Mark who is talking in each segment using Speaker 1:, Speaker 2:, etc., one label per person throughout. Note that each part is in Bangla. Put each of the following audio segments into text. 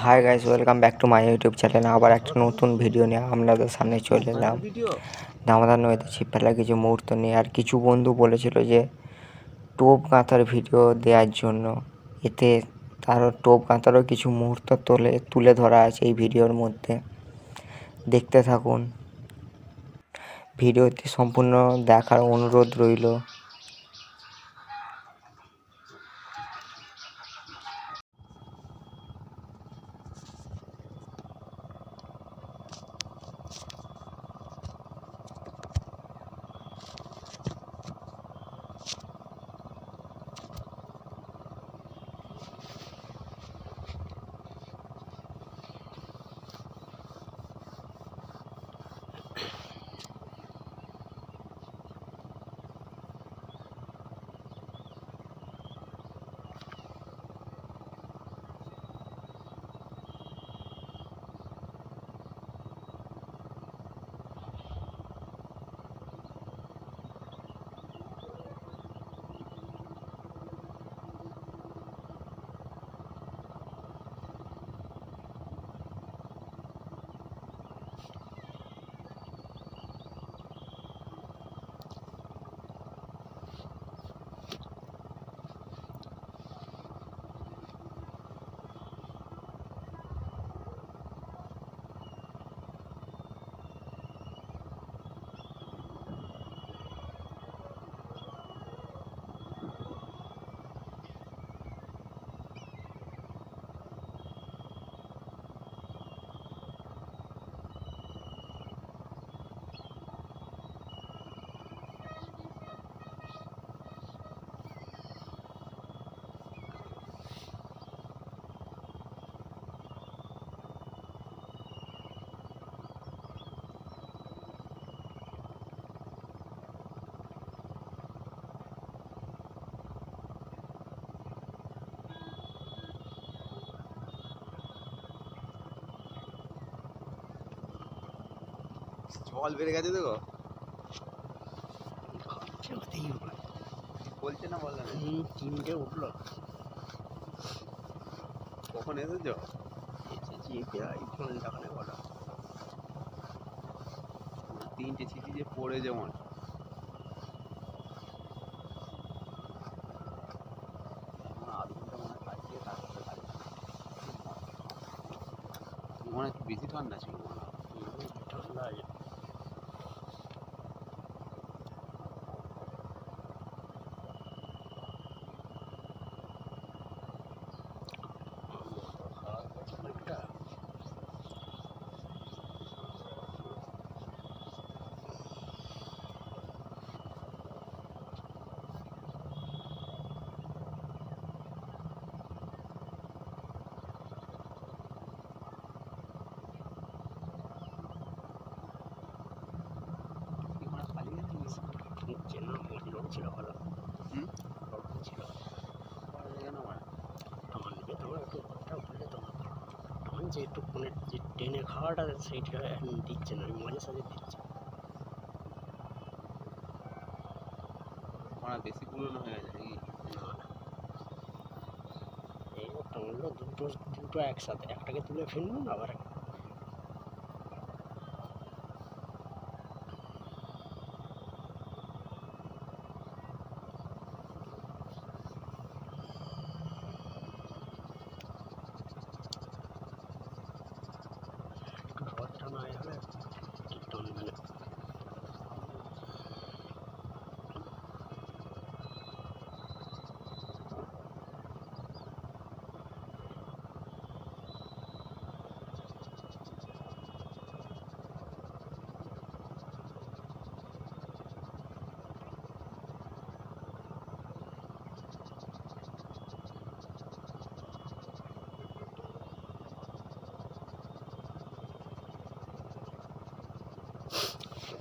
Speaker 1: Hi guys welcome back to my YouTube channel আবার একটা নতুন ভিডিও নিয়ে আপনাদের সামনে চলে এলাম। দামোদর নদীতে ছিপ ফেলার কিছু মুহূর্ত নিয়ে। আর কিছু বন্ধু বলেছিল যে টোপ গাঁথার ভিডিও দেওয়ার জন্য। এতে তারও টোপ গাঁথারও কিছু মুহূর্ত তোলে তুলে ধরা আছে এই ভিডিওর মধ্যে। দেখতে থাকুন। ভিডিওটি সম্পূর্ণ দেখার অনুরোধ রইল।
Speaker 2: জল বেড়ে গেছে তো গো বলছে না বললেন
Speaker 3: তিনটে উঠল।
Speaker 2: কখন এসেছ?
Speaker 3: এসেছি প্রায় ঘণ্টা খানে
Speaker 2: তিনটে ছিটি যে পড়ে যেমন। মনে একটু বেশি ঠান্ডা ছিল।
Speaker 3: ঠান্ডা মজলুম ছিল ভালো? ছিল একটু ঘরটা তখন তখন যে একটু ফোনে যে টেনে খাওয়াটা সেইটা দিচ্ছে না ওই মাঝে সাঝে দিচ্ছে
Speaker 2: মনে বেশি পুরনো হয়ে গেছে
Speaker 3: না দুটো দুটো একসাথে, একটাকে তুলে ফেলুন আবার এক- একটু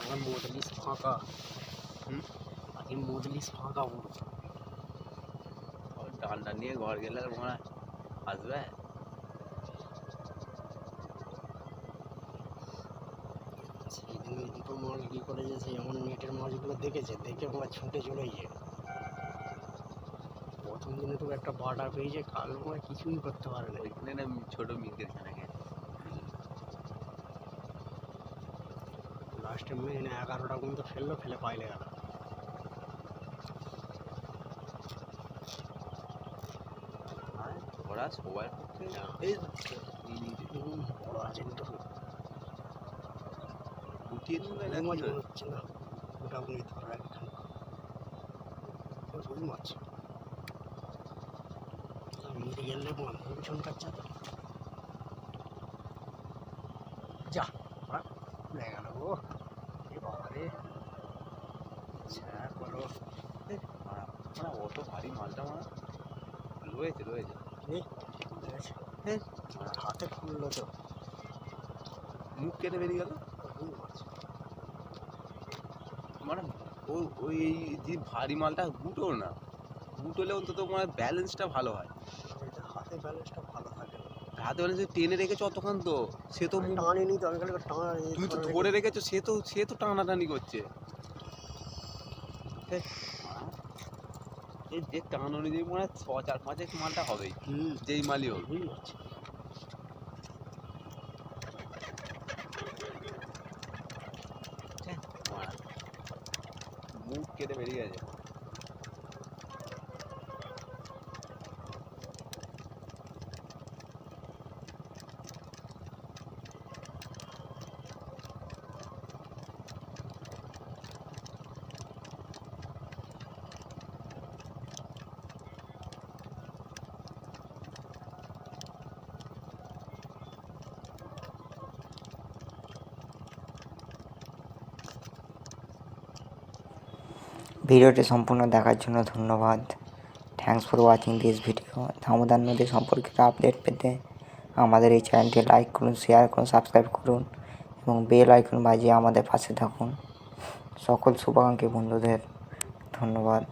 Speaker 3: আমার মজলিস ফাঁকা
Speaker 2: হুম?
Speaker 3: আগে মজলিস ফাঁকা
Speaker 2: ওই ডালটা নিয়ে ঘর গেলে আর মনে আসবে
Speaker 3: সেদিন ওই দুটো মাছ কী করেছে সেই এমন নেটের মাছগুলো দেখেছে দেখে আমার ছুটে চলে গিয়ে প্রথম দিনে তো একটা বাটা পেয়েছে কাল আমার কিছুই করতে পারে না
Speaker 2: ওইখানে না ছোট মিঙ্কের খানা খেয়ে
Speaker 3: লাস্টে মেন এগারোটা পর্যন্ত ফেলল ফেলে পাইলে গেল
Speaker 2: ওরা সবার পক্ষে
Speaker 3: বড় আছে
Speaker 2: গুটিয়ে
Speaker 3: মনে হচ্ছে না ওটা আপনি ধরে মাছ মেরে গেলে কাচ্চা তো যা
Speaker 2: ভারী রয়েছে। রয়েছে। হ্যাঁ।
Speaker 3: হাতে খুললো তো।
Speaker 2: মুখ কেটে বেরিয়ে গেল? মানে ও ওই যে ভারী মালটা গুটোর না। গুটোলে অন্তত মানে ব্যালেন্সটা ভালো হয়।
Speaker 3: হাতে ব্যালেন্সটা ভালো থাকে।
Speaker 2: হাতে ব্যালেন্স টেনে রেখেছো অতক্ষণ তো। সে তো মুখ
Speaker 3: টানি নি তো আমি খালি টানা
Speaker 2: তুমি তো ধরে রেখেছো। সে তো সে তো টানাটানি করছে। মারা। এই যে টান অনুযায়ী মনে হয় ছ চার পাঁচের মালটা হবেই। যেই মালই হোক। মুখ কেটে বেরিয়ে গেছে।
Speaker 1: ভিডিওটি সম্পূর্ণ দেখার জন্য ধন্যবাদ। Thanks for watching this video Damodar নদী সম্পর্কিত আপডেট পেতে আমাদের এই চ্যানেলটি লাইক করুন শেয়ার করুন সাবস্ক্রাইব করুন এবং বেল আইকন বাজিয়ে আমাদের পাশে থাকুন। সকল শুভাকাঙ্ক্ষী বন্ধুদের ধন্যবাদ।